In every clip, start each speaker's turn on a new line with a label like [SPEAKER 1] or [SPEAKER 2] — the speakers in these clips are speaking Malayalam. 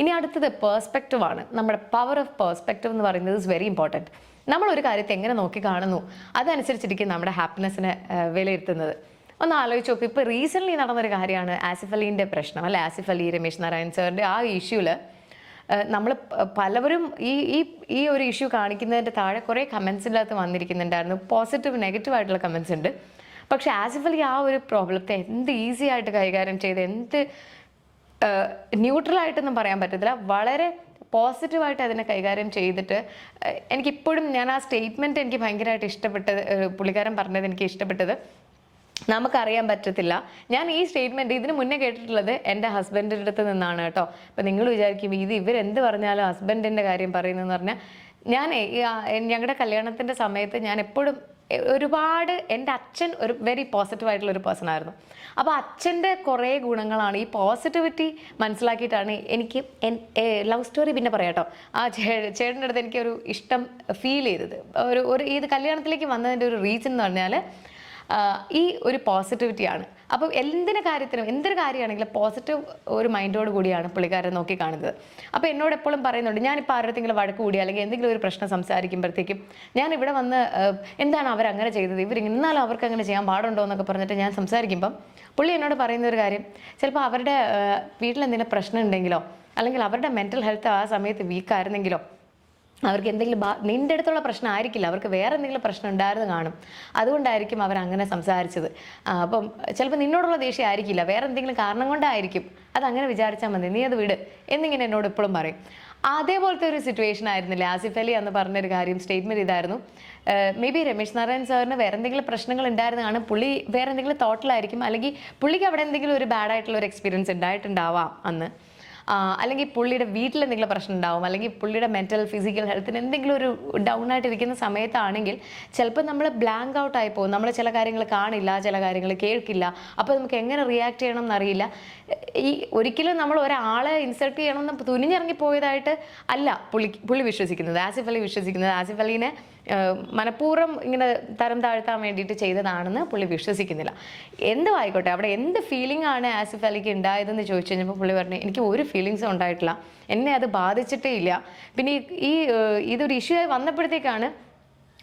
[SPEAKER 1] ഇനി അടുത്തത് പേഴ്സ്പെക്റ്റീവ് ആണ്. നമ്മുടെ പവർ ഓഫ് പേഴ്സ്പെക്റ്റീവ് എന്ന് പറയുന്നത് ഇസ് വെരി ഇമ്പോർട്ടന്റ് നമ്മൾ ഒരു കാര്യത്തെ എങ്ങനെ നോക്കി കാണുന്നു? അതനുസരിച്ചിരിക്കും നമ്മുടെ ഹാപ്പിനെസ്സിനെ വിലയിരുത്തുന്നത്. ഒന്ന് ആലോചിച്ച് നോക്കും. ഇപ്പോൾ റീസെന്റ്ലി നടന്നൊരു കാര്യമാണ് ആസിഫ് അലീന്റെ പ്രശ്നം. അല്ലെ? ആസിഫ് അലി രമേശ് നാരായൺ സാറിന്റെ ആ ഇഷ്യൂവിൽ നമ്മൾ പലവരും ഈ ഈ ഈ ഒരു ഇഷ്യൂ കാണിക്കുന്നതിന്റെ താഴെ കുറേ കമൻസിന്റെ അകത്ത് വന്നിരിക്കുന്നുണ്ടായിരുന്നു. പോസിറ്റീവ് നെഗറ്റീവ് ആയിട്ടുള്ള കമൻസ് ഉണ്ട്. പക്ഷേ ആസിഫ് അലി ആ ഒരു പ്രോബ്ലത്തെ എന്ത് ഈസി ആയിട്ട് കൈകാര്യം ചെയ്ത് എന്ത് ന്യൂട്രൽ ആയിട്ടൊന്നും പറയാൻ പറ്റത്തില്ല. വളരെ പോസിറ്റീവായിട്ട് അതിനെ കൈകാര്യം ചെയ്തിട്ട് എനിക്കിപ്പോഴും ഞാൻ ആ സ്റ്റേറ്റ്മെന്റ് എനിക്ക് ഭയങ്കരമായിട്ട് ഇഷ്ടപ്പെട്ടത് പുള്ളിക്കാരൻ പറഞ്ഞത് എനിക്ക് ഇഷ്ടപ്പെട്ടത്. നമുക്കറിയാൻ പറ്റത്തില്ല. ഞാൻ ഈ സ്റ്റേറ്റ്മെന്റ് ഇതിന് മുന്നേ കേട്ടിട്ടുള്ളത് എന്റെ ഹസ്ബൻഡിന്റെ അടുത്ത് നിന്നാണ് കേട്ടോ. അപ്പം നിങ്ങൾ വിചാരിക്കും ഇത് ഇവരെന്ത് പറഞ്ഞാലും ഹസ്ബൻഡിന്റെ കാര്യം പറയുന്നതെന്ന് പറഞ്ഞാൽ ഞാൻ ഞങ്ങളുടെ കല്യാണത്തിന്റെ സമയത്ത് ഞാൻ എപ്പോഴും ഒരുപാട് എന്റെ അച്ഛൻ ഒരു വെരി പോസിറ്റീവ് ആയിട്ടുള്ള ഒരു പേഴ്സൺ ആയിരുന്നു. അപ്പോൾ അച്ഛന്റെ കുറേ ഗുണങ്ങളാണ് ഈ പോസിറ്റിവിറ്റി മനസ്സിലാക്കിയിട്ടാണ് എനിക്ക് ലവ് സ്റ്റോറി പിന്നെ പറയാട്ടോ ആ ചേട്ടന്റെ അടുത്ത് എനിക്കൊരു ഇഷ്ടം ഫീൽ ചെയ്തത്. ഒരു ഒരു ഇത് കല്യാണത്തിലേക്ക് വന്നതിന്റെ ഒരു റീസൺ എന്ന് പറഞ്ഞാൽ ഈ ഒരു പോസിറ്റിവിറ്റിയാണ് അപ്പം എന്തിന് കാര്യത്തിനും എന്തൊരു കാര്യമാണെങ്കിലും പോസിറ്റീവ് ഒരു മൈൻഡോട് കൂടിയാണ് പുള്ളിക്കാരൻ നോക്കി കാണുന്നത്. അപ്പോൾ എന്നോട് എപ്പോഴും പറയുന്നുണ്ട് ഞാനിപ്പോൾ ആരുടെങ്കിലും വഴക്ക് കൂടി അല്ലെങ്കിൽ എന്തെങ്കിലും ഒരു പ്രശ്നം സംസാരിക്കുമ്പോഴത്തേക്കും ഞാൻ ഇവിടെ വന്ന് എന്താണ് അവരങ്ങനെ ചെയ്തത്? ഇവർ ഇന്നാലും അവർക്ക് അങ്ങനെ ചെയ്യാൻ പാടുണ്ടോ എന്നൊക്കെ പറഞ്ഞിട്ട് ഞാൻ സംസാരിക്കുമ്പം പുള്ളി എന്നോട് പറയുന്ന ഒരു കാര്യം ചിലപ്പോൾ അവരുടെ വീട്ടിൽ വീട്ടിലെന്തെങ്കിലും പ്രശ്നം ഉണ്ടെങ്കിലോ അല്ലെങ്കിൽ അവരുടെ മെന്റൽ ഹെൽത്ത് ആ സമയത്ത് വീക്കായിരുന്നെങ്കിലോ അവർക്ക് എന്തെങ്കിലും ബാ നിന്റെ അടുത്തുള്ള പ്രശ്നം ആയിരിക്കില്ല. അവർക്ക് വേറെ എന്തെങ്കിലും പ്രശ്നം ഉണ്ടായിരുന്നു കാണും. അതുകൊണ്ടായിരിക്കും അവർ അങ്ങനെ സംസാരിച്ചത്. അപ്പം ചിലപ്പോൾ നിന്നോടുള്ള ദേഷ്യം ആയിരിക്കില്ല. വേറെ എന്തെങ്കിലും കാരണം കൊണ്ടായിരിക്കും. അത് അങ്ങനെ വിചാരിച്ചാൽ മതി. നീ അത് വിട്. എന്നിങ്ങനെ എന്നോട് ഇപ്പോഴും പറയും. അതേപോലത്തെ ഒരു സിറ്റുവേഷൻ ആയിരുന്നില്ല? ആസിഫ് അലി എന്ന് പറഞ്ഞൊരു കാര്യം സ്റ്റേറ്റ്മെന്റ് ഇതായിരുന്നു. മേ ബി രമേശ് നാരായൺ സാറിന് വേറെ എന്തെങ്കിലും പ്രശ്നങ്ങൾ ഉണ്ടായിരുന്നതാണ് പുള്ളി വേറെ എന്തെങ്കിലും തോട്ടിലായിരിക്കും അല്ലെങ്കിൽ പുള്ളിക്ക് അവിടെ എന്തെങ്കിലും ഒരു ബാഡ് ആയിട്ടുള്ള ഒരു എക്സ്പീരിയൻസ് ഉണ്ടായിട്ടുണ്ടാവാം അന്ന്. അല്ലെങ്കിൽ പുള്ളിയുടെ വീട്ടിൽ എന്തെങ്കിലും പ്രശ്നം ഉണ്ടാവും അല്ലെങ്കിൽ പുള്ളിയുടെ മെന്റൽ ഫിസിക്കൽ ഹെൽത്തിന് എന്തെങ്കിലും ഒരു ഡൗൺ ആയിട്ടിരിക്കുന്ന സമയത്താണെങ്കിൽ ചിലപ്പോൾ നമ്മൾ ബ്ലാങ്ക് ഔട്ട് ആയി പോകും. നമ്മൾ ചില കാര്യങ്ങൾ കാണില്ല ചില കാര്യങ്ങൾ കേൾക്കില്ല. അപ്പോൾ നമുക്ക് എങ്ങനെ റിയാക്ട് ചെയ്യണം എന്നറിയില്ല. ഈ ഒരിക്കലും നമ്മൾ ഒരാളെ ഇൻസൾട്ട് ചെയ്യണമെന്ന് തുനിഞ്ഞിറങ്ങി പോയതായിട്ട് അല്ല പുള്ളി പുള്ളി വിശ്വസിക്കുന്നത്. ആസിഫ് അലി വിശ്വസിക്കുന്നത്. ആസിഫ് അലീനെ മനഃപൂർവം ഇങ്ങനെ തരം താഴ്ത്താൻ വേണ്ടിയിട്ട് ചെയ്തതാണെന്ന് പുള്ളി വിശ്വസിക്കുന്നില്ല. എന്തും ആയിക്കോട്ടെ അവിടെ എന്ത് ഫീലിംഗ് ആണ് ആസിഫ് അലിക്ക് ഉണ്ടായതെന്ന് ചോദിച്ചു കഴിഞ്ഞപ്പോൾ പുള്ളി പറഞ്ഞു എനിക്ക് ഒരു ഫീലിങ്സും ഉണ്ടായിട്ടില്ല. എന്നെ അത് ബാധിച്ചിട്ടേ ഇല്ല. പിന്നെ ഈ- ഇതൊരു ഇഷ്യൂ ആയി വന്നപ്പോഴത്തേക്കാണ്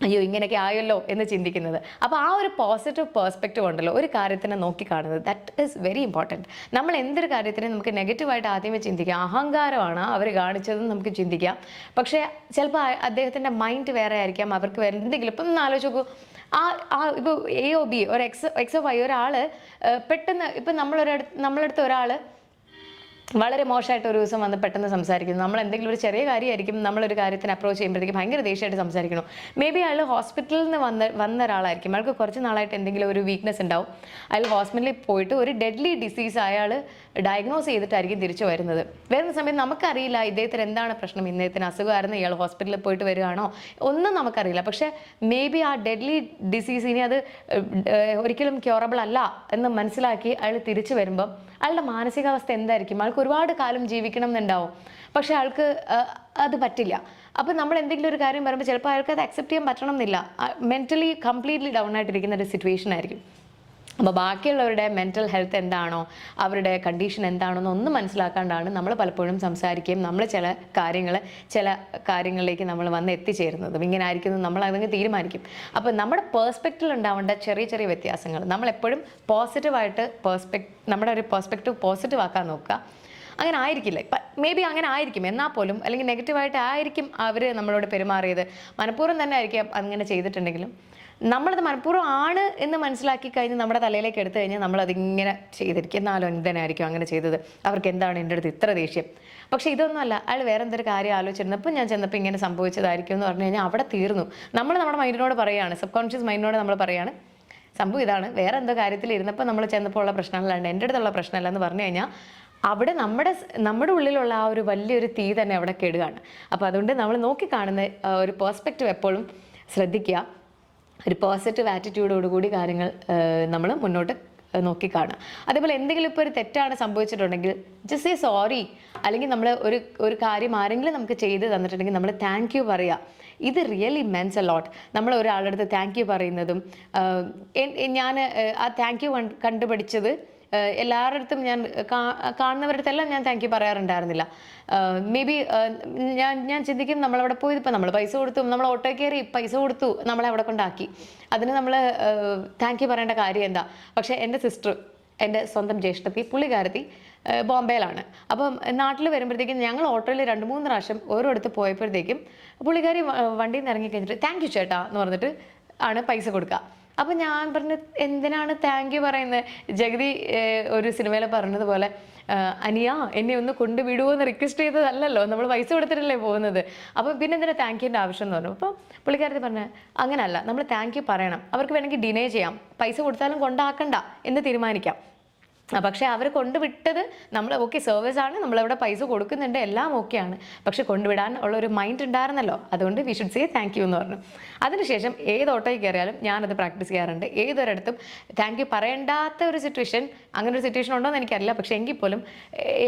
[SPEAKER 1] അയ്യോ ഇങ്ങനെയൊക്കെ ആയല്ലോ എന്ന് ചിന്തിക്കുന്നത്. അപ്പോൾ ആ ഒരു പോസിറ്റീവ് പേഴ്സ്പെക്റ്റീവ് ഉണ്ടല്ലോ ഒരു കാര്യത്തിനെ നോക്കിക്കാണുന്നത് ദാറ്റ് ഈസ് വെരി ഇമ്പോർട്ടന്റ് നമ്മൾ എന്തൊരു കാര്യത്തിനും നമുക്ക് നെഗറ്റീവായിട്ട് ആദ്യമേ ചിന്തിക്കാം. അഹങ്കാരമാണ് അവർ കാണിച്ചതെന്ന് നമുക്ക് ചിന്തിക്കാം. പക്ഷേ ചിലപ്പോൾ അദ്ദേഹത്തിന്റെ മൈൻഡ് വേറെ ആയിരിക്കാം. അവർക്ക് വേറെ എന്തെങ്കിലും ഇപ്പം ഒന്ന് ആലോചിച്ച് നോക്കൂ. ആ ആ ഇപ്പോൾ എ ഒ ബി ഒരു എക്സ് എക്സ് ഒ വൈ ഒരാൾ പെട്ടെന്ന് ഇപ്പം നമ്മളൊരടുത്ത് നമ്മളടുത്ത് ഒരാൾ വളരെ മോശമായിട്ട് ഒരു ദിവസം വന്ന് പെട്ടെന്ന് സംസാരിക്കുന്നു. നമ്മൾ എന്തെങ്കിലും ഒരു ചെറിയ കാര്യമായിരിക്കും നമ്മളൊരു കാര്യത്തിന് അപ്രോച്ച് ചെയ്യുമ്പോഴത്തേക്ക് ഭയങ്കര ദേഷ്യമായിട്ട് സംസാരിക്കണം മേ ബി അയാൾ ഹോസ്പിറ്റലിൽ നിന്ന് വന്ന വന്ന ഒരാളായിരിക്കും. അയാൾക്ക് കുറച്ച് നാളായിട്ട് എന്തെങ്കിലും ഒരു വീക്ക്നെസ് ഉണ്ടാവും. അയാൾ ഹോസ്പിറ്റലിൽ പോയിട്ട് ഒരു ഡെഡ്ലി ഡിസീസ് അയാൾ ഡയഗ്നോസ് ചെയ്തിട്ടായിരിക്കും തിരിച്ചു വരുന്നത്. വരുന്ന സമയത്ത് നമുക്കറിയില്ല ഇദ്ദേഹത്തിന് എന്താണ് പ്രശ്നം? ഇദ്ദേഹത്തിന് അസുഖമായിരുന്നു. ഇയാൾ ഹോസ്പിറ്റലിൽ പോയിട്ട് വരികയാണോ? ഒന്നും നമുക്കറിയില്ല. പക്ഷേ may be a deadly disease ഇനി അത് ഒരിക്കലും ക്യൂറബിൾ അല്ല എന്ന് മനസ്സിലാക്കി അയാൾ തിരിച്ചു വരുമ്പം അയാളുടെ മാനസികാവസ്ഥ എന്തായിരിക്കും? അയാൾക്ക് ഒരുപാട് കാലം ജീവിക്കണം എന്നുണ്ടാവും. പക്ഷെ ആൾക്ക് അത് പറ്റില്ല. അപ്പം നമ്മൾ എന്തെങ്കിലും ഒരു കാര്യം പറയുമ്പോൾ ചിലപ്പോൾ അയാൾക്ക് അത് അക്സെപ്റ്റ് ചെയ്യാൻ പറ്റണം എന്നില്ല മെന്റലി കംപ്ലീറ്റ്ലി ഡൗൺ ആയിട്ടിരിക്കുന്ന ഒരു സിറ്റുവേഷൻ ആയിരിക്കും. അപ്പോൾ ബാക്കിയുള്ളവരുടെ മെന്റൽ ഹെൽത്ത് എന്താണോ അവരുടെ കണ്ടീഷൻ എന്താണോ എന്നൊന്നും മനസ്സിലാക്കാണ്ടാണ് നമ്മൾ പലപ്പോഴും സംസാരിക്കുകയും നമ്മൾ ചില കാര്യങ്ങൾ ചില കാര്യങ്ങളിലേക്ക് നമ്മൾ വന്ന് എത്തിച്ചേരുന്നതും. ഇങ്ങനെ ആയിരിക്കുന്നു നമ്മൾ അതങ്ങ് തീരുമാനിക്കും. അപ്പോൾ നമ്മുടെ പേഴ്സ്പെക്റ്റിൽ ഉണ്ടാവേണ്ട ചെറിയ ചെറിയ വ്യത്യാസങ്ങൾ. നമ്മളെപ്പോഴും പോസിറ്റീവായിട്ട് പേഴ്സ്പെക്ട് നമ്മുടെ ഒരു പേഴ്സ്പെക്റ്റീവ് പോസിറ്റീവ് ആക്കാൻ നോക്കുക. അങ്ങനെ ആയിരിക്കില്ല മേ ബി അങ്ങനെ ആയിരിക്കും എന്നാൽ പോലും അല്ലെങ്കിൽ നെഗറ്റീവായിട്ട് ആയിരിക്കും അവർ നമ്മളോട് പെരുമാറിയത്. മനഃപൂർവം തന്നെ ആയിരിക്കും അങ്ങനെ ചെയ്തിട്ടുണ്ടെങ്കിലും. നമ്മളത് മനഃപൂർവം ആണ് എന്ന് മനസ്സിലാക്കി കഴിഞ്ഞ് നമ്മുടെ തലയിലേക്ക് എടുത്തു കഴിഞ്ഞാൽ നമ്മളതിങ്ങനെ ചെയ്തിരിക്കും. എന്നാലും എന്തിനായിരിക്കും അങ്ങനെ ചെയ്തത്? അവർക്ക് എന്താണ് എന്റെ അടുത്ത് ഇത്ര ദേഷ്യം? പക്ഷേ ഇതൊന്നുമല്ല. അയാൾ വേറെ എന്തൊരു കാര്യം ആലോചിച്ചിരുന്നപ്പോൾ ഞാൻ ചെന്നപ്പോൾ ഇങ്ങനെ സംഭവിച്ചതായിരിക്കും എന്ന് പറഞ്ഞു കഴിഞ്ഞാൽ അവിടെ തീർന്നു. നമ്മൾ നമ്മുടെ മൈൻഡിനോട് പറയുകയാണ് സബ് കോൺഷ്യസ് മൈൻഡിനോട് നമ്മൾ പറയുകയാണ് സംഭവം ഇതാണ്. വേറെ എന്തോ കാര്യത്തിൽ ഇരുന്നപ്പോൾ നമ്മൾ ചെന്നപ്പോൾ ഉള്ള പ്രശ്നമല്ലാണ്ട് എന്റെ അടുത്തുള്ള പ്രശ്നമല്ല എന്ന് പറഞ്ഞു കഴിഞ്ഞാൽ അവിടെ നമ്മുടെ നമ്മുടെ ഉള്ളിലുള്ള ആ ഒരു വലിയൊരു തീ തന്നെ അവിടെ കെടുകയാണ്. അപ്പോൾ അതുകൊണ്ട് നമ്മൾ നോക്കിക്കാണുന്ന കാണുന്ന ഒരു പേഴ്സ്പെക്റ്റീവ് എപ്പോഴും ശ്രദ്ധിക്കുക. ഒരു പോസിറ്റീവ് ആറ്റിറ്റ്യൂഡോടുകൂടി കാര്യങ്ങൾ നമ്മൾ മുന്നോട്ട് നോക്കിക്കാണുക അതേപോലെ എന്തെങ്കിലും ഇപ്പോൾ ഒരു തെറ്റാണ് സംഭവിച്ചിട്ടുണ്ടെങ്കിൽ ജസ്റ്റ് ഈ സോറി അല്ലെങ്കിൽ നമ്മൾ ഒരു ഒരു കാര്യം ആരെങ്കിലും നമുക്ക് ചെയ്ത് തന്നിട്ടുണ്ടെങ്കിൽ നമ്മൾ താങ്ക് യു പറയുക ഇത് റിയലി മെൻസ് എ ലോട്ട് നമ്മൾ ഒരാളുടെ അടുത്ത് താങ്ക് യു പറയുന്നതും ഞാൻ ആ താങ്ക് യു കണ്ടുപഠിച്ചത് എല്ലാവരുടെ അടുത്തും ഞാൻ കാണുന്നവരുടെ അടുത്തെല്ലാം ഞാൻ താങ്ക് യു പറയാറുണ്ടായിരുന്നില്ല. മേ ബി ഞാൻ ഞാൻ ചിന്തിക്കും നമ്മളവിടെ പോയി ഇപ്പം നമ്മൾ പൈസ കൊടുത്തു നമ്മൾ ഓട്ടോ കയറി പൈസ കൊടുത്തു നമ്മളെ അവിടെ കൊണ്ടാക്കി. അതിന് നമ്മൾ താങ്ക് യു പറയേണ്ട കാര്യം എന്താ? പക്ഷേ എന്റെ സിസ്റ്റർ എന്റെ സ്വന്തം ജ്യേഷ്ഠത്തി പുള്ളിക്കാരത്തി ബോംബെയിലാണ്. അപ്പം നാട്ടിൽ വരുമ്പോഴത്തേക്കും ഞങ്ങൾ ഓട്ടോയിൽ രണ്ട് മൂന്ന് പ്രാവശ്യം ഓരോടത്ത് പോയപ്പോഴത്തേക്കും പുള്ളിക്കാരി വണ്ടിയിൽ നിന്ന് ഇറങ്ങി കഴിഞ്ഞിട്ട് താങ്ക് യു ചേട്ടാ എന്ന് പറഞ്ഞിട്ട് ആണ് പൈസ കൊടുക്കുക അപ്പം ഞാൻ പറഞ്ഞു എന്തിനാണ് താങ്ക് യു പറയുന്നത്? ജഗതി ഒരു സിനിമയിൽ പറഞ്ഞതുപോലെ അനിയാ എന്നെ ഒന്ന് കൊണ്ടുവിടുമോ എന്ന് റിക്വസ്റ്റ് ചെയ്തതല്ലല്ലോ. നമ്മൾ പൈസ കൊടുത്തിട്ടല്ലേ പോകുന്നത്. അപ്പോൾ പിന്നെ എന്തിനാ താങ്ക് യുന്റെ ആവശ്യം എന്ന് പറഞ്ഞു. അപ്പോൾ പുള്ളിക്കാരത്തി പറഞ്ഞു അങ്ങനല്ല. നമ്മൾ താങ്ക് യു പറയണം. അവർക്ക് വേണമെങ്കിൽ ഡിനേ ചെയ്യാം. പൈസ കൊടുത്താലും കൊണ്ടാക്കണ്ട എന്ന് തീരുമാനിക്കാം. പക്ഷേ അവർ കൊണ്ടുവിട്ടത് നമ്മൾ ഓക്കെ സർവീസ് ആണ് നമ്മളവിടെ പൈസ കൊടുക്കുന്നുണ്ട് എല്ലാം ഓക്കെയാണ് പക്ഷെ കൊണ്ടുവിടാൻ ഉള്ള ഒരു മൈൻഡ് ഉണ്ടായിരുന്നല്ലോ. അതുകൊണ്ട് we should say thank you എന്ന് പറഞ്ഞു. അതിനുശേഷം ഏത് ഓട്ടോയിൽ കയറിയാലും ഞാനത് പ്രാക്ടീസ് ചെയ്യാറുണ്ട്. ഏതൊരിടത്തും താങ്ക് യു പറയേണ്ടാത്ത ഒരു സിറ്റുവേഷൻ അങ്ങനെ ഒരു സിറ്റുവേഷൻ ഉണ്ടോ എന്ന് എനിക്കറിയില്ല. പക്ഷേ എങ്കിൽ പോലും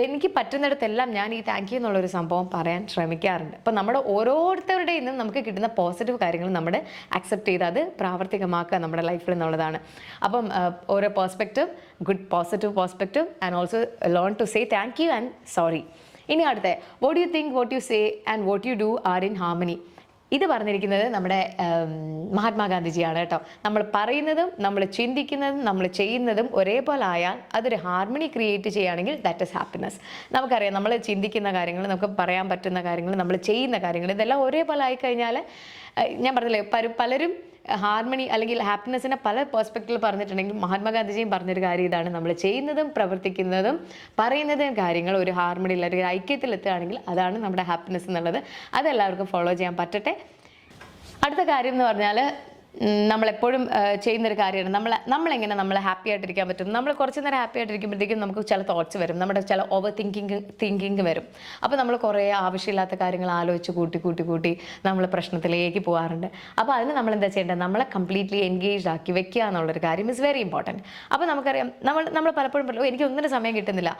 [SPEAKER 1] എനിക്ക് പറ്റുന്നിടത്തെല്ലാം ഞാൻ ഈ താങ്ക് യു എന്നുള്ളൊരു സംഭവം പറയാൻ ശ്രമിക്കാറുണ്ട്. അപ്പോൾ നമ്മുടെ ഓരോരുത്തരുടെയും നിന്നും നമുക്ക് കിട്ടുന്ന പോസിറ്റീവ് കാര്യങ്ങൾ നമ്മൾ അക്സെപ്റ്റ് ചെയ്ത് അത് പ്രാവർത്തികമാക്കുക നമ്മുടെ ലൈഫിൽ എന്നുള്ളതാണ്. അപ്പം ഓരോ perspective good positive perspective and also learn to say thank you and sorry ഇനി അടുത്ത what you think what you say and what you do are in harmony ഇത് പറഞ്ഞിരിക്കുന്നത് നമ്മുടെ മഹാത്മാഗാന്ധിജിയാണ് കേട്ടോ. നമ്മൾ പറയുന്നതും നമ്മൾ ചിന്തിക്കുന്നതും നമ്മൾ ചെയ്യുന്നതും ഒരേപോലെ ആയാൽ അതൊരു ഹാർമണി ക്രിയേറ്റ് ചെയ്യുകയാണെങ്കിൽ ദാറ്റ് ഇസ് ഹാപ്പിനെസ് നമുക്കറിയാം നമ്മൾ ചിന്തിക്കുന്ന കാര്യങ്ങൾ നമുക്ക് പറയാൻ പറ്റുന്ന കാര്യങ്ങൾ നമ്മൾ ചെയ്യുന്ന കാര്യങ്ങൾ ഇതെല്ലാം ഒരേപോലെ ആയിക്കഴിഞ്ഞാൽ ഞാൻ പറഞ്ഞില്ലേ പലരും ഹാർമണി അല്ലെങ്കിൽ ഹാപ്പിനെസ്സിനെ പല പേഴ്സ്പെക്റ്റീവ് പറഞ്ഞിട്ടുണ്ടെങ്കിൽ മഹാത്മാഗാന്ധിജിയും പറഞ്ഞൊരു കാര്യം ഇതാണ്. നമ്മൾ ചെയ്യുന്നതും പ്രവർത്തിക്കുന്നതും പറയുന്നതും കാര്യങ്ങൾ ഒരു ഹാർമണിയിൽ അല്ലെങ്കിൽ ഐക്യത്തിലെത്തുകയാണെങ്കിൽ അതാണ് നമ്മുടെ ഹാപ്പിനെസ് എന്നുള്ളത്. അതെല്ലാവർക്കും ഫോളോ ചെയ്യാൻ പറ്റട്ടെ. അടുത്ത കാര്യം എന്ന് പറഞ്ഞാൽ നമ്മളെപ്പോഴും ചെയ്യുന്നൊരു കാര്യമാണ്. നമ്മൾ നമ്മളെങ്ങനെ നമ്മൾ ഹാപ്പി ആയിട്ടിരിക്കാൻ പറ്റും? നമ്മൾ കുറച്ച് നേരം ഹാപ്പി ആയിട്ടിരിക്കുമ്പോഴത്തേക്കും നമുക്ക് ചില തോട്ട്സ് വരും. നമ്മുടെ ചില ഓവർ തിങ്കിങ് തിങ്കിങ് വരും. അപ്പോൾ നമ്മൾ കുറേ ആവശ്യമില്ലാത്ത കാര്യങ്ങൾ ആലോചിച്ച് കൂട്ടി കൂട്ടി കൂട്ടി നമ്മൾ പ്രശ്നത്തിലേക്ക് പോകാറുണ്ട്. അപ്പോൾ അതിന് നമ്മൾ എന്താ ചെയ്യേണ്ടത്? നമ്മളെ കംപ്ലീറ്റ്ലി എൻഗേജ് ആക്കി വെക്കുക എന്നുള്ളൊരു കാര്യം ഇസ് വെരി ഇമ്പോർട്ടന്റ് അപ്പോൾ നമുക്കറിയാം നമ്മൾ നമ്മൾ പലപ്പോഴും പറയും "ഓ, എനിക്ക് ഒന്നിനും സമയം കിട്ടുന്നില്ല.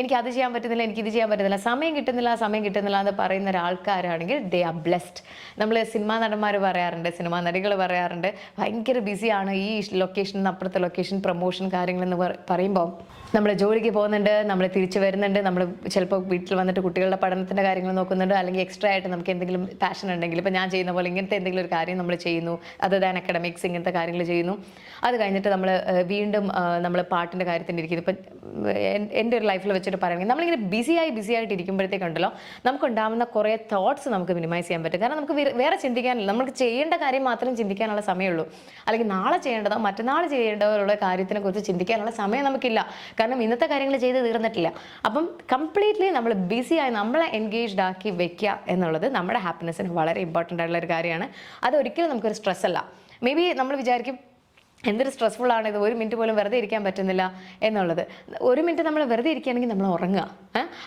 [SPEAKER 1] എനിക്ക് അത് ചെയ്യാൻ പറ്റുന്നില്ല എനിക്ക് ഇത് ചെയ്യാൻ പറ്റുന്നില്ല. സമയം കിട്ടുന്നില്ല സമയം കിട്ടുന്നില്ല എന്ന് പറയുന്ന ഒരാൾക്കാരാണെങ്കിൽ ദേ ആർ ബ്ലെസ്ഡ് നമ്മൾ സിനിമാ നടന്മാർ പറയാറുണ്ട് സിനിമാ നടികൾ പറയാറുണ്ട് ഭയങ്കര ബിസിയാണ് ഈ ലൊക്കേഷൻ അപ്പുറത്തെ ലൊക്കേഷൻ പ്രൊമോഷൻ കാര്യങ്ങളെന്ന് പറ- പറയുമ്പോൾ നമ്മൾ ജോലിക്ക് പോകുന്നുണ്ട് നമ്മൾ തിരിച്ചു വരുന്നുണ്ട് നമ്മൾ ചിലപ്പോൾ വീട്ടിൽ വന്നിട്ട് കുട്ടികളുടെ പഠനത്തിന്റെ കാര്യങ്ങൾ നോക്കുന്നുണ്ട് അല്ലെങ്കിൽ എക്സ്ട്രാ ആയിട്ട് നമുക്ക് എന്തെങ്കിലും പാഷൻ ഉണ്ടെങ്കിൽ ഇപ്പോൾ ഞാൻ ചെയ്യുന്ന പോലെ ഇങ്ങനത്തെ എന്തെങ്കിലും ഒരു കാര്യം നമ്മൾ ചെയ്യുന്നു അത് ദാൻ അക്കാഡമിക്സ് ഇങ്ങനത്തെ കാര്യങ്ങൾ ചെയ്യുന്നു. അത് കഴിഞ്ഞിട്ട് നമ്മൾ വീണ്ടും നമ്മൾ പാട്ടിന്റെ കാര്യത്തിന് ഇരിക്കുന്നു. ഇപ്പം എന്റെ ഒരു ലൈഫിൽ വെച്ചിട്ട് പറയുകയാണെങ്കിൽ നമ്മളിങ്ങനെ ബിസിയായി ബിസി ആയിട്ട് ഇരിക്കുമ്പോഴത്തേക്കുണ്ടല്ലോ നമുക്കുണ്ടാവുന്ന കുറേ തോട്ട്സ് നമുക്ക് മിനിമൈസ് ചെയ്യാൻ പറ്റും. കാരണം നമുക്ക് വേറെ- ചിന്തിക്കാനില്ല. നമുക്ക് ചെയ്യേണ്ട കാര്യം മാത്രം ചിന്തിക്കാനുള്ള സമയമുള്ളൂ. അല്ലെങ്കിൽ നാളെ ചെയ്യേണ്ടതോ മറ്റന്നാൾ ചെയ്യേണ്ടവരുള്ള കാര്യത്തിനെ കുറിച്ച് ചിന്തിക്കാനുള്ള സമയം നമുക്കില്ല. കാരണം ഇന്നത്തെ കാര്യങ്ങൾ ചെയ്ത് തീർന്നിട്ടില്ല. അപ്പം കംപ്ലീറ്റ്ലി നമ്മൾ ബിസി ആയി നമ്മളെ എൻഗേജ്ഡ് ആക്കി വെക്കുക എന്നുള്ളത് നമ്മുടെ ഹാപ്പിനെസ്സിന് വളരെ ഇമ്പോർട്ടന്റ് ആയിട്ടുള്ള ഒരു കാര്യമാണ്. അത് ഒരിക്കലും നമുക്കൊരു സ്ട്രെസ് അല്ല. മേ ബി നമ്മൾ വിചാരിക്കും എന്തൊരു സ്ട്രെസ്ഫുൾ ആണ് ഇത്? ഒരു മിനിറ്റ് പോലും വെറുതെ ഇരിക്കാൻ പറ്റുന്നില്ല എന്നുള്ളത്. ഒരു മിനിറ്റ് നമ്മൾ വെറുതെ ഇരിക്കുകയാണെങ്കിൽ നമ്മൾ ഉറങ്ങുക.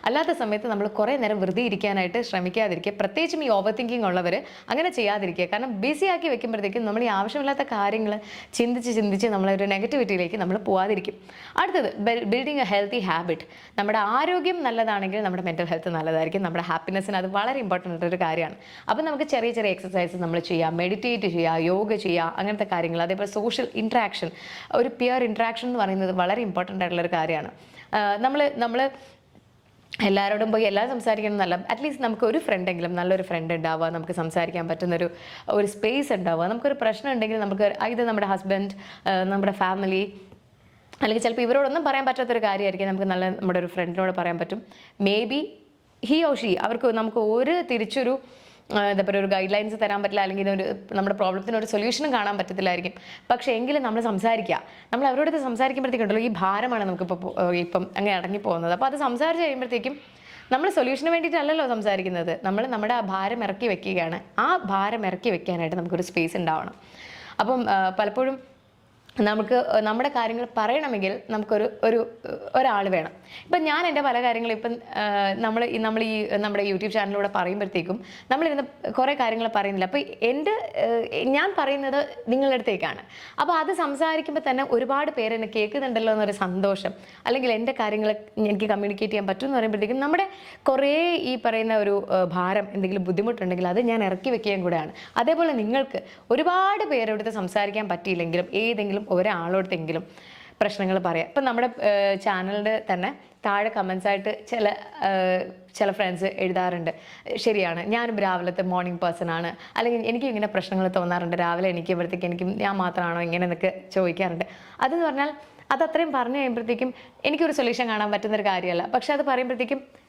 [SPEAKER 1] അല്ലാത്ത സമയത്ത് നമ്മൾ കുറേ നേരം വെറുതെ ഇരിക്കാനായിട്ട് ശ്രമിക്കാതിരിക്കുക. പ്രത്യേകിച്ചും ഈ ഓവർ തിങ്കിങ് ഉള്ളവർ അങ്ങനെ ചെയ്യാതിരിക്കുക. കാരണം ബിസി ആക്കി വെക്കുമ്പോഴത്തേക്കും നമ്മൾ ഈ ആവശ്യമില്ലാത്ത കാര്യങ്ങൾ ചിന്തിച്ച് ചിന്തിച്ച് നമ്മളൊരു നെഗറ്റിവിറ്റിയിലേക്ക് നമ്മൾ പോവാതിരിക്കും. അടുത്തത് ബിൽഡിങ് എ ഹെൽത്തി ഹാബിറ്റ് നമ്മുടെ ആരോഗ്യം നല്ലതാണെങ്കിൽ നമ്മുടെ മെന്റൽ ഹെൽത്ത് നല്ലതായിരിക്കും. നമ്മുടെ ഹാപ്പിനെസ്സിന് അത് വളരെ ഇമ്പോർട്ടന്റ് ആയിട്ടൊരു കാര്യമാണ്. അപ്പോൾ നമുക്ക് ചെറിയ ചെറിയ എക്സസൈസ് നമ്മൾ ചെയ്യാം. മെഡിറ്റേറ്റ് ചെയ്യുക യോഗ ചെയ്യുക അങ്ങനത്തെ കാര്യങ്ങൾ. അതേപോലെ സോഷ്യൽ ഇൻട്രാക്ഷൻ ഒരു പിയർ ഇൻട്രാക്ഷൻ എന്ന് പറയുന്നത് വളരെ ഇമ്പോർട്ടന്റ് ആയിട്ടുള്ള ഒരു കാര്യമാണ് നമ്മൾ നമ്മൾ എല്ലാവരോടും പോയി എല്ലാം സംസാരിക്കണം എന്നല്ല അറ്റ്ലീസ്റ്റ് നമുക്ക് ഒരു ഫ്രണ്ടെങ്കിലും നല്ലൊരു ഫ്രണ്ട് ഉണ്ടാവുക നമുക്ക് സംസാരിക്കാൻ പറ്റുന്നൊരു ഒരു സ്പേസ് ഉണ്ടാവുക നമുക്കൊരു പ്രശ്നം ഉണ്ടെങ്കിൽ നമുക്ക് ഇത് നമ്മുടെ ഹസ്ബൻഡ് നമ്മുടെ ഫാമിലി അല്ലെങ്കിൽ ചിലപ്പോൾ ഇവരോടൊന്നും പറയാൻ പറ്റാത്തൊരു കാര്യമായിരിക്കും നമുക്ക് നല്ല നമ്മുടെ ഒരു ഫ്രണ്ടിനോട് പറയാൻ പറ്റും. Maybe he or she അവർക്ക് നമുക്ക് ഒരു തിരിച്ചൊരു എന്താ പറയുക ഒരു ഗൈഡ് ലൈൻസ് തരാൻ പറ്റില്ല അല്ലെങ്കിൽ ഒരു നമ്മുടെ പ്രോബ്ലത്തിന് ഒരു സൊല്യൂഷനും കാണാൻ പറ്റത്തില്ലായിരിക്കും. പക്ഷേ എങ്കിലും നമ്മൾ സംസാരിക്കുക. നമ്മൾ അവരോട് സംസാരിക്കുമ്പോഴത്തേക്കുണ്ടല്ലോ ഈ ഭാരമാണ് നമുക്കിപ്പോൾ ഇപ്പം അങ്ങനെ അടങ്ങി പോകുന്നത്. അപ്പോൾ അത് സംസാരിച്ച് കഴിയുമ്പോഴത്തേക്കും നമ്മൾ സൊല്യൂഷന് വേണ്ടിയിട്ടല്ലല്ലോ സംസാരിക്കുന്നത്. നമ്മൾ നമ്മുടെ ആ ഭാരം ഇറക്കി വെക്കുകയാണ്. ആ ഭാരം ഇറക്കി വെക്കാനായിട്ട് നമുക്കൊരു സ്പേസ് ഉണ്ടാവണം. അപ്പം പലപ്പോഴും നമുക്ക് നമ്മുടെ കാര്യങ്ങൾ പറയണമെങ്കിൽ നമുക്കൊരു ഒരു ഒരാൾ വേണം. ഇപ്പം ഞാൻ എന്റെ പല കാര്യങ്ങളും ഇപ്പം നമ്മൾ നമ്മൾ ഈ നമ്മുടെ യൂട്യൂബ് ചാനലിലൂടെ പറയുമ്പോഴത്തേക്കും നമ്മളിരുന്ന് കുറേ കാര്യങ്ങൾ പറയുന്നില്ല. അപ്പോൾ എന്റെ ഞാൻ പറയുന്നത് നിങ്ങളുടെ അടുത്തേക്കാണ്. അപ്പോൾ അത് സംസാരിക്കുമ്പോൾ തന്നെ ഒരുപാട് പേര് എന്നെ കേൾക്കുന്നുണ്ടല്ലോ എന്നൊരു സന്തോഷം. അല്ലെങ്കിൽ എന്റെ കാര്യങ്ങൾ എനിക്ക് കമ്മ്യൂണിക്കേറ്റ് ചെയ്യാൻ പറ്റും എന്ന് പറയുമ്പോഴത്തേക്കും നമ്മുടെ കുറേ ഈ പറയുന്ന ഒരു ഭാരം എന്തെങ്കിലും ബുദ്ധിമുട്ടുണ്ടെങ്കിൽ അത് ഞാൻ ഇറക്കി വെക്കുകയും കൂടെയാണ്. അതേപോലെ നിങ്ങൾക്ക് ഒരുപാട് പേരെടുത്ത് സംസാരിക്കാൻ പറ്റിയില്ലെങ്കിലും ഏതെങ്കിലും ഒരാളോടത്തെങ്കിലും പ്രശ്നങ്ങൾ പറയാം. ഇപ്പം നമ്മുടെ ചാനലിന്റെ തന്നെ താഴെ കമൻസ് ആയിട്ട് ചില ചില ഫ്രണ്ട്സ് എഴുതാറുണ്ട്. ശരിയാണ് ഞാനും രാവിലത്തെ മോർണിംഗ് പേഴ്സൺ ആണ്. അല്ലെങ്കിൽ എനിക്ക് ഇങ്ങനെ പ്രശ്നങ്ങൾ തോന്നാറുണ്ട്. രാവിലെ എനിക്ക് ഇവിടത്തേക്ക് എനിക്ക് ഞാൻ മാത്രമാണോ ഇങ്ങനെ എന്നൊക്കെ ചോദിക്കാറുണ്ട്. അതെന്ന് പറഞ്ഞാൽ അത് അത്രയും പറഞ്ഞു കഴിയുമ്പോഴത്തേക്കും എനിക്കൊരു സൊല്യൂഷൻ കാണാൻ പറ്റുന്ന ഒരു കാര്യമല്ല. പക്ഷെ അത് പറയുമ്പോഴത്തേക്കും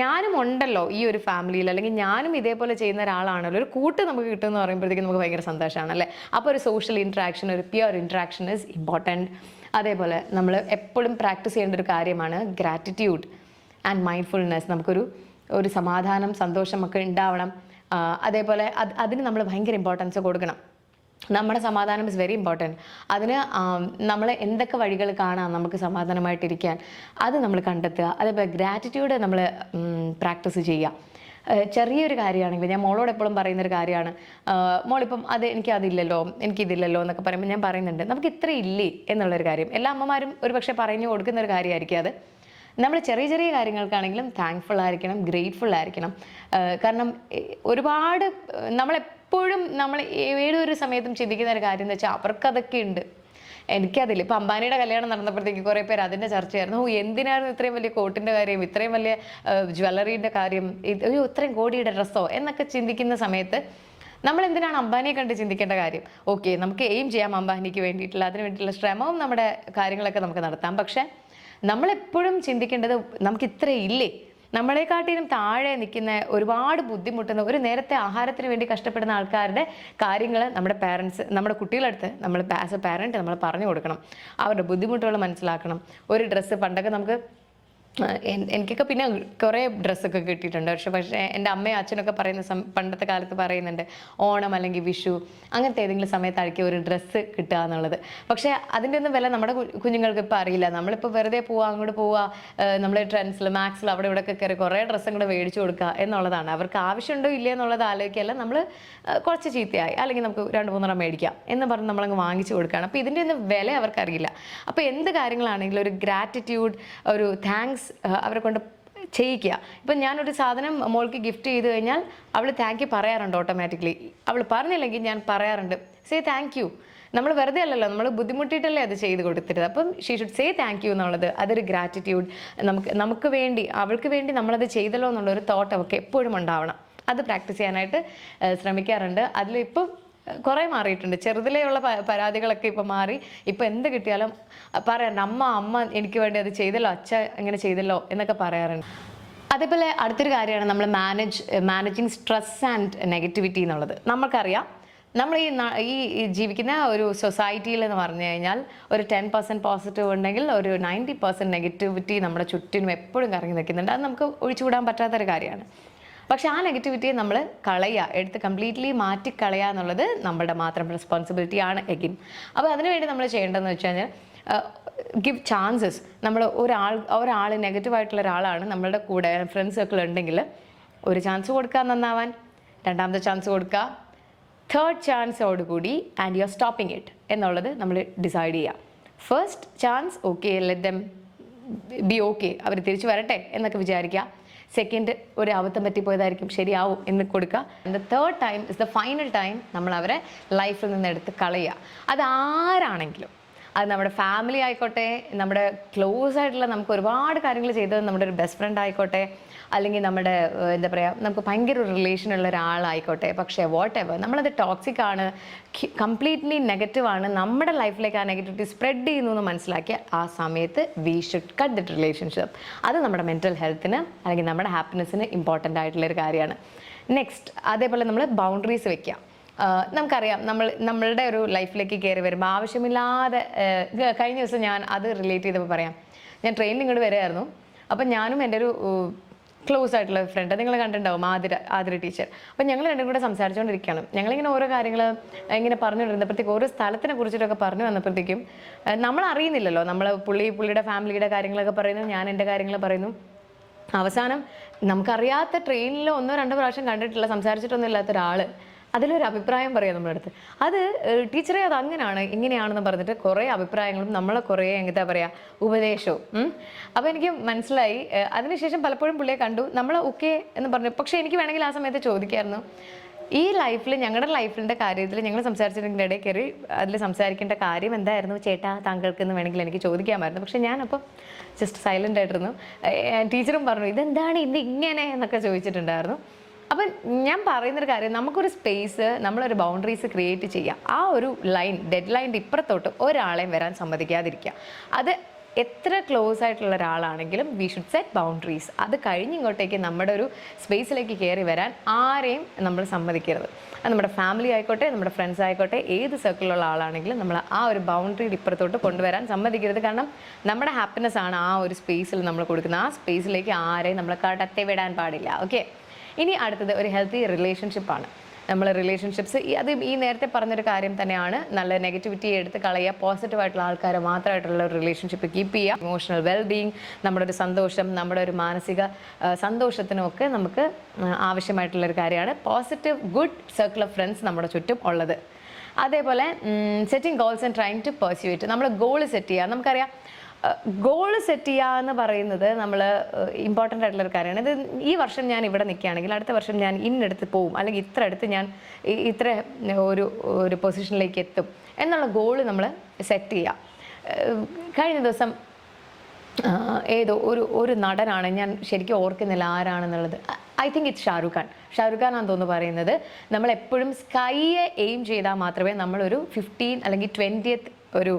[SPEAKER 1] ഞാനും ഉണ്ടല്ലോ ഈ ഒരു ഫാമിലിയിൽ. അല്ലെങ്കിൽ ഞാനും ഇതേപോലെ ചെയ്യുന്ന ഒരാളാണല്ലോ. ഒരു കൂട്ട് നമുക്ക് കിട്ടുമെന്ന് പറയുമ്പോഴത്തേക്കും നമുക്ക് ഭയങ്കര സന്തോഷമാണ് അല്ലേ അപ്പോൾ ഒരു സോഷ്യൽ ഇൻട്രാക്ഷൻ ഒരു പ്യുവർ ഇൻട്രാക്ഷൻ ഇസ് ഇമ്പോർട്ടന്റ് അതേപോലെ നമ്മൾ എപ്പോഴും പ്രാക്ടീസ് ചെയ്യേണ്ട ഒരു കാര്യമാണ് ഗ്രാറ്റിറ്റ്യൂഡ് ആൻഡ് മൈൻഡ്ഫുൾനെസ് നമുക്കൊരു ഒരു സമാധാനം സന്തോഷമൊക്കെ ഉണ്ടാവണം. അതേപോലെ അത് അതിന് നമ്മൾ ഭയങ്കര ഇമ്പോർട്ടൻസ് കൊടുക്കണം. നമ്മുടെ സമാധാനം ഇസ് വെരി ഇമ്പോർട്ടന്റ് അതിന് നമ്മൾ എന്തൊക്കെ വഴികൾ കാണാം നമുക്ക് സമാധാനമായിട്ടിരിക്കാൻ അത് നമ്മൾ കണ്ടെത്തുക. അതേപോലെ ഗ്രാറ്റിറ്റ്യൂഡ് നമ്മൾ പ്രാക്ടീസ് ചെയ്യുക. ചെറിയൊരു കാര്യമാണെങ്കിൽ ഞാൻ മോളോട് എപ്പോഴും പറയുന്നൊരു കാര്യമാണ്. മോളിപ്പം അത് എനിക്ക് അതില്ലല്ലോ എനിക്കിതില്ലല്ലോ എന്നൊക്കെ പറയുമ്പോൾ ഞാൻ പറയുന്നുണ്ട്. നമുക്ക് ഇത്ര ഇല്ലേ? എന്നുള്ളൊരു കാര്യം. എല്ലാ അമ്മമാരും ഒരു പക്ഷേ പറഞ്ഞു കൊടുക്കുന്ന ഒരു കാര്യമായിരിക്കും അത്. നമ്മൾ ചെറിയ ചെറിയ കാര്യങ്ങൾക്കാണെങ്കിലും താങ്ക്ഫുൾ ആയിരിക്കണം ഗ്രേറ്റ്ഫുൾ ആയിരിക്കണം. കാരണം ഒരുപാട് ഏഹ് നമ്മളെപ്പോഴും നമ്മൾ ഏതൊരു സമയത്തും ചിന്തിക്കുന്ന ഒരു കാര്യം എന്ന് വെച്ചാൽ അവർക്കതൊക്കെ ഉണ്ട്. എനിക്കതില്ല. ഇപ്പം അംബാനിയുടെ കല്യാണം നടന്നപ്പോഴത്തേക്ക് കുറേ പേര് അതിന്റെ ചർച്ചയായിരുന്നു. ഓ എന്തിനായിരുന്നു ഇത്രയും വലിയ കോട്ടിന്റെ കാര്യം ഇത്രയും വലിയ ജ്വല്ലറീന്റെ കാര്യം അയ്യോ ഇത്രയും കോടിയുടെ ഡ്രസ്സോ എന്നൊക്കെ ചിന്തിക്കുന്ന സമയത്ത് നമ്മൾ എന്തിനാണ് അംബാനിയെ കണ്ട് ചിന്തിക്കേണ്ട കാര്യം? ഓക്കെ നമുക്ക് എയിം ചെയ്യാം അംബാനിക്ക് വേണ്ടിയിട്ടുള്ള അതിന് വേണ്ടിയിട്ടുള്ള ശ്രമവും നമ്മുടെ കാര്യങ്ങളൊക്കെ നമുക്ക് നടത്താം. പക്ഷേ നമ്മളെപ്പോഴും ചിന്തിക്കേണ്ടത് നമുക്ക് ഇത്ര ഇല്ലേ? നമ്മളെക്കാട്ടിലും താഴെ നിൽക്കുന്ന ഒരുപാട് ബുദ്ധിമുട്ടുന്ന ഒരു നേരത്തെ ആഹാരത്തിന് വേണ്ടി കഷ്ടപ്പെടുന്ന ആൾക്കാരുടെ കാര്യങ്ങൾ നമ്മുടെ പാരൻസ് നമ്മുടെ കുട്ടികളടുത്ത് നമ്മൾ ആസ് എ പാരന്റ് നമ്മൾ പറഞ്ഞു കൊടുക്കണം. അവരുടെ ബുദ്ധിമുട്ടുകൾ മനസ്സിലാക്കണം. ഒരു ഡ്രസ്സ് പണ്ടൊക്കെ നമുക്ക് എനിക്കൊക്കെ പിന്നെ കുറേ ഡ്രസ്സൊക്കെ കിട്ടിയിട്ടുണ്ട്. പക്ഷെ പക്ഷേ എന്റെ അമ്മയും അച്ഛനൊക്കെ പറയുന്ന സം പണ്ടത്തെ കാലത്ത് പറയുന്നുണ്ട് ഓണം അല്ലെങ്കിൽ വിഷു അങ്ങനത്തെ ഏതെങ്കിലും സമയത്തായിരിക്കും ഒരു ഡ്രസ്സ് കിട്ടുക എന്നുള്ളത്. പക്ഷേ അതിന്റെ ഒന്നും വില നമ്മുടെ കുഞ്ഞുങ്ങൾക്ക് ഇപ്പോൾ അറിയില്ല. നമ്മളിപ്പോൾ വെറുതെ പോവുക അങ്ങോട്ട് പോവുക നമ്മൾ ട്രെൻഡ്സിൽ മാക്സിൽ അവിടെ ഇവിടെ കയറി കുറേ ഡ്രസ്സും കൂടെ മേടിച്ചു കൊടുക്കുക എന്നുള്ളതാണ്. അവർക്ക് ആവശ്യമുണ്ടോ ഇല്ലേ എന്നുള്ളത് ആലോചിക്കുകയല്ല. നമ്മൾ കുറച്ച് ചീത്തയായി. അല്ലെങ്കിൽ നമുക്ക് രണ്ട് മൂന്നെണ്ണം മേടിക്കാം എന്ന് പറഞ്ഞ് നമ്മളങ്ങ് വാങ്ങിച്ചു കൊടുക്കുകയാണ്. അപ്പോൾ ഇതിന്റെ ഒന്നും വില അവർക്കറിയില്ല. അപ്പോൾ എന്ത് കാര്യങ്ങളാണെങ്കിലും ഒരു ഗ്രാറ്റിറ്റ്യൂഡ് ഒരു താങ്ക്സ് അവരെ കൊണ്ട് ചെയ്യിക്കുക. ഇപ്പം ഞാനൊരു സാധനം മോൾക്ക് ഗിഫ്റ്റ് ചെയ്ത് കഴിഞ്ഞാൽ അവൾ താങ്ക് യു പറയാറുണ്ട് ഓട്ടോമാറ്റിക്കലി അവൾ പറഞ്ഞില്ലെങ്കിൽ ഞാൻ പറയാറുണ്ട്. സേ താങ്ക് യു നമ്മൾ വെറുതെ അല്ലല്ലോ നമ്മൾ ബുദ്ധിമുട്ടിയിട്ടല്ലേ അത് ചെയ്ത് കൊടുത്തിട്ട് അപ്പം she should say thank you എന്നുള്ളത് അതൊരു ഗ്രാറ്റിറ്റ്യൂഡ് നമുക്ക് നമുക്ക് വേണ്ടി അവൾക്ക് വേണ്ടി നമ്മളത് ചെയ്തല്ലോ എന്നുള്ളൊരു തോട്ട് അവൾക്ക് എപ്പോഴും ഉണ്ടാവണം. അത് പ്രാക്ടീസ് ചെയ്യാനായിട്ട് ശ്രമിക്കാറുണ്ട്. അതിലിപ്പം കുറേ മാറിയിട്ടുണ്ട്. ചെറുതിലെയുള്ള പരാതികളൊക്കെ ഇപ്പം മാറി. ഇപ്പം എന്ത് കിട്ടിയാലും പറയാറുണ്ട് അമ്മ അമ്മ എനിക്ക് വേണ്ടി അത് ചെയ്തല്ലോ അച്ഛ ഇങ്ങനെ ചെയ്തല്ലോ എന്നൊക്കെ പറയാറുണ്ട്. അതേപോലെ അടുത്തൊരു കാര്യമാണ് നമ്മൾ manage managing stress and negativity എന്നുള്ളത്. നമുക്കറിയാം നമ്മൾ ഈ ഈ ജീവിക്കുന്ന ഒരു സൊസൈറ്റിയിൽ എന്ന് പറഞ്ഞു കഴിഞ്ഞാൽ ഒരു ടെൻ പെർസെന്റ് പോസിറ്റീവ് ഉണ്ടെങ്കിൽ ഒരു നയന്റി പെർസെന്റ് നെഗറ്റിവിറ്റി നമ്മുടെ ചുറ്റിനും എപ്പോഴും കറങ്ങി നിൽക്കുന്നുണ്ട്. അത് നമുക്ക് ഒഴിച്ചുകൂടാൻ പറ്റാത്തൊരു കാര്യമാണ്. പക്ഷെ ആ നെഗറ്റിവിറ്റിയെ നമ്മൾ കളയുക എടുത്ത് കംപ്ലീറ്റ്ലി മാറ്റി കളയുക എന്നുള്ളത് നമ്മുടെ മാത്രം റെസ്പോൺസിബിലിറ്റി ആണ് എഗിൻ അപ്പോൾ അതിനുവേണ്ടി നമ്മൾ ചെയ്യേണ്ടതെന്ന് വെച്ച് കഴിഞ്ഞാൽ ഗിവ് ചാൻസസ് നമ്മൾ ഒരാൾ ഒരാൾ നെഗറ്റീവായിട്ടുള്ള ഒരാളാണ് നമ്മളുടെ കൂടെ ഫ്രണ്ട് സർക്കിൾ ഉണ്ടെങ്കിൽ ഒരു ചാൻസ് കൊടുക്കുക നന്നാവാൻ രണ്ടാമത്തെ ചാൻസ് കൊടുക്കുക third ചാൻസോടുകൂടി and you are stopping it എന്നുള്ളത് നമ്മൾ ഡിസൈഡ് ചെയ്യുക first chance okay let them be okay അവർ തിരിച്ചു വരട്ടെ എന്നൊക്കെ വിചാരിക്കുക സെക്കൻഡ് ഒരു അബദ്ധം പറ്റിപ്പോയതായിരിക്കും. ശരിയാവും എന്ന് കൊടുക്കുക. The third time is the final time നമ്മൾ അവരെ ലൈഫിൽ നിന്ന് എടുത്ത് കളയുക. അത് ആരാണെങ്കിലും അത് നമ്മുടെ ഫാമിലി ആയിക്കോട്ടെ നമ്മുടെ ക്ലോസ് ആയിട്ടുള്ള നമുക്ക് ഒരുപാട് കാര്യങ്ങൾ ചെയ്തത് നമ്മുടെ ഒരു ബെസ്റ്റ് ഫ്രണ്ട് ആയിക്കോട്ടെ അല്ലെങ്കിൽ നമ്മുടെ എന്താ പറയുക നമുക്ക് ഭയങ്കര ഒരു റിലേഷൻ ഉള്ള ഒരാളായിക്കോട്ടെ. പക്ഷേ വാട്ട് എവർ നമ്മളത് ടോക്സിക് ആണ് കംപ്ലീറ്റ്ലി നെഗറ്റീവ് ആണ് നമ്മുടെ ലൈഫിലേക്ക് ആ നെഗറ്റിവിറ്റി സ്പ്രെഡ് ചെയ്യുന്നു എന്ന് മനസ്സിലാക്കിയ ആ സമയത്ത് we should cut that relationship അത് നമ്മുടെ മെന്റൽ ഹെൽത്തിന് അല്ലെങ്കിൽ നമ്മുടെ ഹാപ്പിനെസ്സിന് ഇമ്പോർട്ടന്റ് ആയിട്ടുള്ളൊരു കാര്യമാണ്. നെക്സ്റ്റ് അതേപോലെ നമ്മൾ ബൗണ്ടറീസ് വെക്കുക നമുക്കറിയാം നമ്മൾ നമ്മളുടെ ഒരു ലൈഫിലേക്ക് കയറി വരുമ്പോൾ ആവശ്യമില്ലാതെ കഴിഞ്ഞ ദിവസം ഞാൻ അത് റിലേറ്റ് ചെയ്തപ്പോൾ പറയാം. ഞാൻ ട്രെയിനിൽ ഇങ്ങോട്ട് വരികയായിരുന്നു. അപ്പം ഞാനും എന്റെ ഒരു ക്ലോസ് ആയിട്ടുള്ള ഫ്രണ്ട് നിങ്ങൾ കണ്ടിട്ടുണ്ടാവും ആതിര ആതിര ടീച്ചർ അപ്പം ഞങ്ങൾ രണ്ടും കൂടെ സംസാരിച്ചുകൊണ്ടിരിക്കുകയാണ് ഞങ്ങളിങ്ങനെ ഓരോ കാര്യങ്ങൾ ഇങ്ങനെ പറഞ്ഞുകൊണ്ടിരുന്നപ്പോഴത്തേക്ക് ഓരോ സ്ഥലത്തിനെ കുറിച്ചിട്ടൊക്കെ പറഞ്ഞു വന്നപ്പോഴത്തേക്കും നമ്മൾ അറിയുന്നില്ലല്ലോ നമ്മൾ പുള്ളി പുള്ളിയുടെ ഫാമിലിയുടെ കാര്യങ്ങളൊക്കെ പറയുന്നു ഞാൻ എന്റെ കാര്യങ്ങൾ പറയുന്നു. അവസാനം നമുക്കറിയാത്ത ട്രെയിനിൽ ഒന്നോ രണ്ടോ പ്രാവശ്യം കണ്ടിട്ടില്ല സംസാരിച്ചിട്ടൊന്നും ഇല്ലാത്ത ഒരാൾ അതിലൊരു അഭിപ്രായം പറയാം നമ്മുടെ അടുത്ത്. അത് ടീച്ചറെ അത് അങ്ങനെയാണ് ഇങ്ങനെയാണെന്ന് പറഞ്ഞിട്ട് കുറേ അഭിപ്രായങ്ങളും നമ്മളെ കുറേ എന്താ പറയുക ഉപദേശവും. അപ്പോൾ എനിക്ക് മനസ്സിലായി അതിനുശേഷം പലപ്പോഴും പുള്ളിയെ കണ്ടു. നമ്മൾ ഓക്കെ എന്ന് പറഞ്ഞു. പക്ഷേ എനിക്ക് വേണമെങ്കിൽ ആ സമയത്ത് ചോദിക്കായിരുന്നു. ഈ ലൈഫിൽ ഞങ്ങളുടെ ലൈഫിന്റെ കാര്യത്തിൽ ഞങ്ങൾ സംസാരിച്ചിട്ടുണ്ടെങ്കിൽ ഇടയിൽ കയറി അതിൽ സംസാരിക്കേണ്ട കാര്യം എന്തായിരുന്നു? ചേട്ടാ താങ്കൾക്ക് എന്ന് വേണമെങ്കിൽ എനിക്ക് ചോദിക്കാമായിരുന്നു. പക്ഷെ ഞാനപ്പോൾ ജസ്റ്റ് സൈലന്റ് ആയിട്ടിരുന്നു. ടീച്ചറും പറഞ്ഞു ഇതെന്താണ് ഇന്ന് ഇങ്ങനെ? എന്നൊക്കെ ചോദിച്ചിട്ടുണ്ടായിരുന്നു. അപ്പം ഞാൻ പറയുന്നൊരു കാര്യം നമുക്കൊരു സ്പേസ് നമ്മളൊരു ബൗണ്ടറീസ് ക്രിയേറ്റ് ചെയ്യുക ആ ഒരു ലൈൻ ഡെഡ് ലൈന്റെ ഇപ്പുറത്തോട്ട് ഒരാളെയും വരാൻ സമ്മതിക്കാതിരിക്കുക. അത് എത്ര ക്ലോസ് ആയിട്ടുള്ള ഒരാളാണെങ്കിലും വി ഷുഡ് സെറ്റ് ബൗണ്ടറീസ് അത് കഴിഞ്ഞിങ്ങോട്ടേക്ക് നമ്മുടെ ഒരു സ്പേസിലേക്ക് കയറി വരാൻ ആരെയും നമ്മൾ സമ്മതിക്കരുത്. അത് നമ്മുടെ ഫാമിലി ആയിക്കോട്ടെ നമ്മുടെ ഫ്രണ്ട്സ് ആയിക്കോട്ടെ ഏത് സർക്കിളിലുള്ള ആളാണെങ്കിലും നമ്മൾ ആ ഒരു ബൗണ്ടറിയുടെ ഇപ്പുറത്തോട്ട് കൊണ്ടുവരാൻ സമ്മതിക്കരുത്. കാരണം നമ്മുടെ ഹാപ്പിനെസ് ആണ് ആ ഒരു സ്പേസിൽ നമ്മൾ കൊടുക്കുന്നത്. ആ സ്പേസിലേക്ക് ആരെയും നമ്മൾ കടത്തി വിടാൻ പാടില്ല. ഓക്കെ ഇനി അടുത്തത് ഒരു ഹെൽത്തി റിലേഷൻഷിപ്പാണ് നമ്മൾ റിലേഷൻഷിപ്സ് അത് ഈ നേരത്തെ പറഞ്ഞൊരു കാര്യം തന്നെയാണ്. നല്ല നെഗറ്റിവിറ്റി എടുത്ത് കളയുക പോസിറ്റീവായിട്ടുള്ള ആൾക്കാരെ മാത്രമായിട്ടുള്ള ഒരു റിലേഷൻഷിപ്പ് കീപ്പ് ചെയ്യുക. ഇമോഷണൽ വെൽബീങ് നമ്മുടെ ഒരു സന്തോഷം നമ്മുടെ ഒരു മാനസിക സന്തോഷത്തിനുമൊക്കെ നമുക്ക് ആവശ്യമായിട്ടുള്ള ഒരു കാര്യമാണ്. Positive good circle of friends നമ്മുടെ ചുറ്റും ഉള്ളത്. അതേപോലെ setting goals and trying to pursue it നമ്മൾ ഗോൾ സെറ്റ് ചെയ്യുക. നമുക്കറിയാം ഗോൾ സെറ്റ് ചെയ്യുക എന്ന് പറയുന്നത് നമ്മൾ ഇമ്പോർട്ടന്റ് ആയിട്ടുള്ള ഒരു കാര്യമാണ്. ഇത് ഈ വർഷം ഞാൻ ഇവിടെ നിൽക്കുകയാണെങ്കിൽ അടുത്ത വർഷം ഞാൻ ഇന്നടുത്ത് പോവും. അല്ലെങ്കിൽ ഇത്ര അടുത്ത് ഞാൻ ഇത്ര ഒരു ഒരു പൊസിഷനിലേക്ക് എത്തും എന്നുള്ള ഗോൾ നമ്മൾ സെറ്റ് ചെയ്യുക കഴിഞ്ഞ ദിവസം ഏതോ ഒരു ഒരു നടനാണ് ഞാൻ ശരിക്കും ഓർക്കുന്നില്ല ആരാണെന്നുള്ളത്. I think it Shahrukh Khan Shahrukh Khan ആണെന്ന് തോന്നുന്നു പറയുന്നത്. നമ്മൾ എപ്പോഴും സ്കൈയെ എയിം ചെയ്താൽ മാത്രമേ നമ്മളൊരു ഫിഫ്റ്റീൻ അല്ലെങ്കിൽ ട്വന്റിയത്ത് ഒരു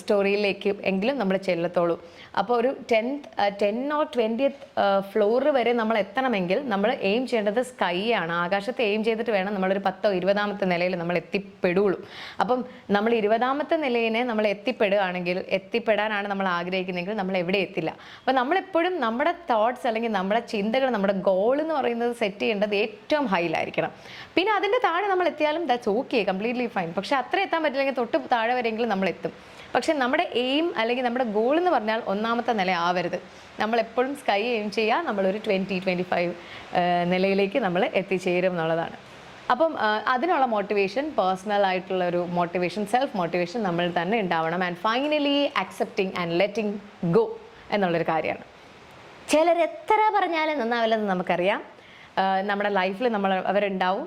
[SPEAKER 1] സ്റ്റോറിയിലേക്ക് എങ്കിലും നമ്മൾ ചെല്ലത്തുള്ളൂ. അപ്പോൾ ഒരു tenth ten or twentieth floor വരെ നമ്മൾ എത്തണമെങ്കിൽ നമ്മൾ എയിം ചെയ്യേണ്ടത് സ്കൈ ആണ് ആകാശത്ത് എയിം ചെയ്തിട്ട് വേണം നമ്മളൊരു പത്തോ ഇരുപതാമത്തെ നിലയിൽ നമ്മൾ എത്തിപ്പെടുകയുള്ളൂ അപ്പം നമ്മൾ ഇരുപതാമത്തെ നിലയിനെ നമ്മൾ എത്തിപ്പെടുകയാണെങ്കിൽ എത്തിപ്പെടാനാണ് നമ്മൾ ആഗ്രഹിക്കുന്നതെങ്കിൽ നമ്മൾ എവിടെ എത്തില്ല. അപ്പം നമ്മളെപ്പോഴും നമ്മുടെ തോട്ട്സ് അല്ലെങ്കിൽ നമ്മുടെ ചിന്തകൾ നമ്മുടെ ഗോൾ എന്ന് പറയുന്നത് സെറ്റ് ചെയ്യേണ്ടത് ഏറ്റവും ഹൈയിലായിരിക്കണം. പിന്നെ അതിന്റെ താഴെ നമ്മൾ എത്തിയാലും ദാറ്റ്സ് ഓക്കെ കംപ്ലീറ്റ്ലി ഫൈൻ പക്ഷേ അത്ര എത്താൻ പറ്റില്ലെങ്കിൽ തൊട്ട് താഴെ വരെയെങ്കിലും നമ്മൾ എത്തും. പക്ഷേ നമ്മുടെ എയിം അല്ലെങ്കിൽ നമ്മുടെ ഗോൾ എന്ന് പറഞ്ഞാൽ ഒന്നാമത്തെ നില ആവരുത്. നമ്മൾ എപ്പോഴും സ്കൈ എയിം ചെയ്യുക നമ്മളൊരു ട്വന്റി ട്വന്റി ഫൈവ് നിലയിലേക്ക് നമ്മൾ എത്തിച്ചേരും എന്നുള്ളതാണ്. അപ്പം അതിനുള്ള മോട്ടിവേഷൻ പേഴ്സണൽ ആയിട്ടുള്ള ഒരു മോട്ടിവേഷൻ സെൽഫ് മോട്ടിവേഷൻ നമ്മൾ തന്നെ ഉണ്ടാവണം. And finally accepting and letting go എന്നുള്ളൊരു കാര്യമാണ്. ചിലർ എത്ര പറഞ്ഞാലും നന്നാവില്ലെന്ന് നമുക്കറിയാം. നമ്മുടെ ലൈഫിൽ നമ്മൾ അവരുണ്ടാവും.